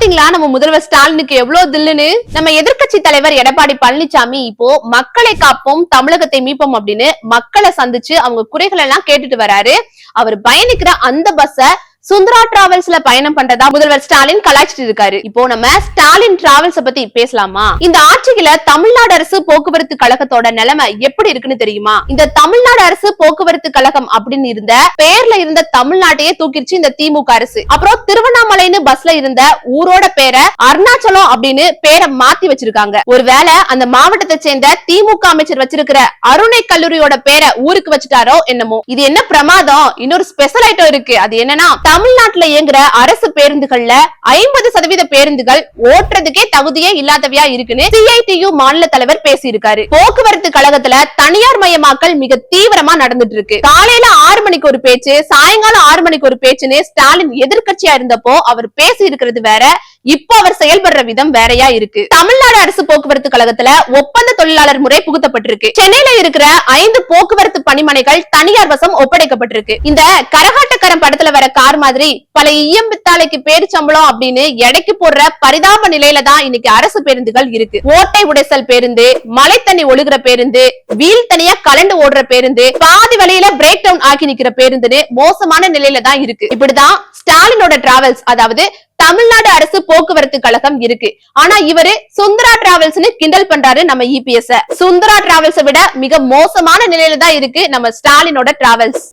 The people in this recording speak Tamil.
பாத்தீங்களா? நம்ம முதல்வர் ஸ்டாலினுக்கு எவ்வளவு தில்லுன்னு? நம்ம எதிர்க்கட்சி தலைவர் எடப்பாடி பழனிசாமி இப்போ மக்களை காப்போம் தமிழகத்தை மீட்போம் அப்படின்னு மக்களை சந்திச்சு அவங்க குறைகள் எல்லாம் கேட்டுட்டு வராரு. அவர் பயணிக்கிற அந்த பஸ்ஸ சுந்தரா டிராவல்ஸ்ல பயணம் பண்றதா முதல்வர் ஸ்டாலின் கலாய்ச்சிட்டு இருக்காரு இப்போ நம்ம ஸ்டாலின் டிராவல்ஸ் பத்தி பேசலாமா? இந்த ஆட்சியில தமிழ்நாடு அரசு போக்குவரத்து கழகத்தோட நிலைமை எப்படி இருக்குன்னு தெரியுமா? இந்த தமிழ்நாடு அரசு போக்குவரத்து கழகம் அப்படின்னு இருந்த பேர்ல இருந்த தமிழ்நாட்டையே தூக்கிடுச்சு இந்த திமுக அரசு. அப்புறம் திருவண்ணாமலைன்னு பஸ்ல இருந்த ஊரோட பேரை அருணாச்சலம் அப்படின்னு பேரை மாத்தி வச்சிருக்காங்க. ஒருவேளை அந்த மாவட்டத்தை சேர்ந்த திமுக அமைச்சர் வச்சிருக்கிற அருணை கல்லூரியோட பேரை ஊருக்கு வச்சுட்டாரோ என்னமோ. இது என்ன பிரமாதம்? இன்னொரு ஸ்பெஷல் ஐட்டம் இருக்கு. அது என்னன்னா தமிழ்நாட்டுல இயங்குற அரசு பேருந்துகள்ல ஐம்பது சதவீத பேருந்துகள் ஓட்டுறதுக்கே தகுதியே இல்லாதவையா இருக்குன்னு சிஐடியு மாநில தலைவர் பேசியிருக்காரு. போக்குவரத்து கழகத்துல தனியார் மயமாக்கல் மிக தீவிரமா நடந்துட்டு இருக்கு காலையில ஆறு மணிக்கு ஒரு பேச்சு சாயங்காலம் ஆறு மணிக்கு ஒரு பேச்சுன்னு ஸ்டாலின் எதிர்கட்சியா இருந்தப்போ அவர் பேசி இருக்கிறது வேற இப்போ அவர் செயல்படுற விதம் வேறையா இருக்கு. தமிழ்நாடு அரசு போக்குவரத்து கழகத்துல ஒப்பந்த தொழிலாளர் முறை புகுத்தப்பட்டிருக்கு. சென்னையில இருக்கிற ஐந்து போக்குவரத்து பணிமனைகள் தனியார் வசம் ஒப்படைக்கப்பட்டிருக்கு. இந்த கரகாட்டக்காரன் படத்துல வர கார் மாதிரி பல இயம்பித்தாலைக்கு பேர் சம்பளம் அப்படின்னு எடைக்கு போடுற பரிதாப நிலையில தான் இன்னைக்கு அரசு பேருந்துகள் இருக்கு. ஓட்டை உடைசல் பேருந்து மலை தண்ணி ஒழுகுற பேருந்து வீல் தனியா கலண்டு ஓடுற பேருந்து பாதி வழியில பிரேக் டவுன் ஆக்கி நிக்கிற பேருந்துன்னு மோசமான நிலையில தான் இருக்கு. இப்படிதான் ஸ்டாலினோட டிராவல்ஸ் அதாவது தமிழ்நாடு அரசு போக்குவரத்து கழகம் இருக்கு. ஆனா இவரு சுந்தரா டிராவல்ஸ்னு கிண்டல் பண்றாரு நம்ம இபிஎஸ் சுந்தரா டிராவல்ஸை விட மிக மோசமான நிலையில தான் இருக்கு நம்ம ஸ்டாலினோட டிராவல்ஸ்